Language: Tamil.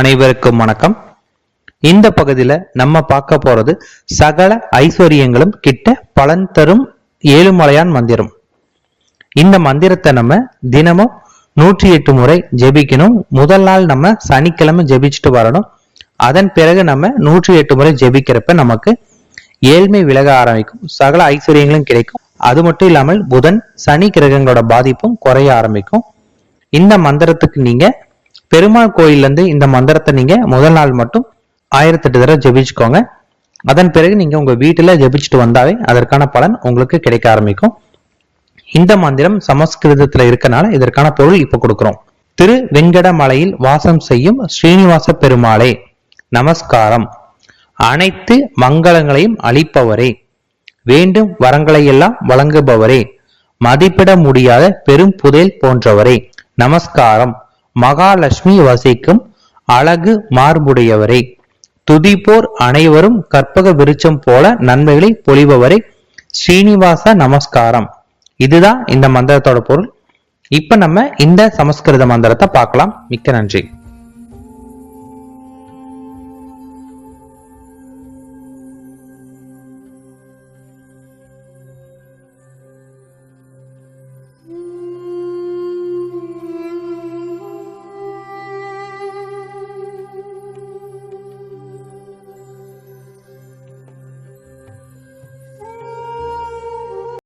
அனைவருக்கும் வணக்கம். இந்த பகுதியில நம்ம பார்க்க போறது சகல ஐஸ்வர்யங்களும் கிட்ட பலன் தரும் ஏழுமலையான் மந்திரம். இந்த மந்திரத்தை நம்ம தினமும் நூற்றி எட்டு முறை ஜெபிக்கணும். முதல் நாள் நம்ம சனிக்கிழமை ஜெபிச்சுட்டு வரணும். அதன் பிறகு நம்ம நூற்றி எட்டு முறை ஜெபிக்கிறப்ப நமக்கு ஏழ்மை விலக ஆரம்பிக்கும். சகல ஐஸ்வர்யங்களும் கிடைக்கும். அது மட்டும் இல்லாமல் புதன் சனி கிரகங்களோட பாதிப்பும் குறைய ஆரம்பிக்கும். இந்த மந்திரத்துக்கு நீங்க பெருமாள் கோயிலேருந்து இந்த மந்திரத்தை நீங்கள் முதல் நாள் மட்டும் ஆயிரத்தெட்டு தடவை ஜெபிச்சுக்கோங்க. அதன் பிறகு நீங்கள் உங்கள் வீட்டில் ஜெபிச்சுட்டு வந்தாவே அதற்கான பலன் உங்களுக்கு கிடைக்க ஆரம்பிக்கும். இந்த மந்திரம் சமஸ்கிருதத்தில் இருக்கனால இதற்கான பொருள் இப்போ கொடுக்குறோம். திரு வெங்கடமலையில் வாசம் செய்யும் ஸ்ரீனிவாச பெருமாளே நமஸ்காரம். அனைத்து மங்களங்களையும் அளிப்பவரே வேண்டும் வரங்களையெல்லாம் வழங்குபவரே மதிப்பிட முடியாத பெரும் புதையல் போன்றவரே நமஸ்காரம். மகாலட்சுமி வசிக்கும் அழகு மார்புடையவரே. துதிப்போர் அனைவரும் கற்பக விருட்சம் போல நன்மைகளை பொழிபவரே. ஸ்ரீனிவாச நமஸ்காரம். இதுதான் இந்த மந்திரத்தோட பொருள். இப்ப நம்ம இந்த சமஸ்கிருத மந்திரத்தை பார்க்கலாம். மிக்க நன்றி.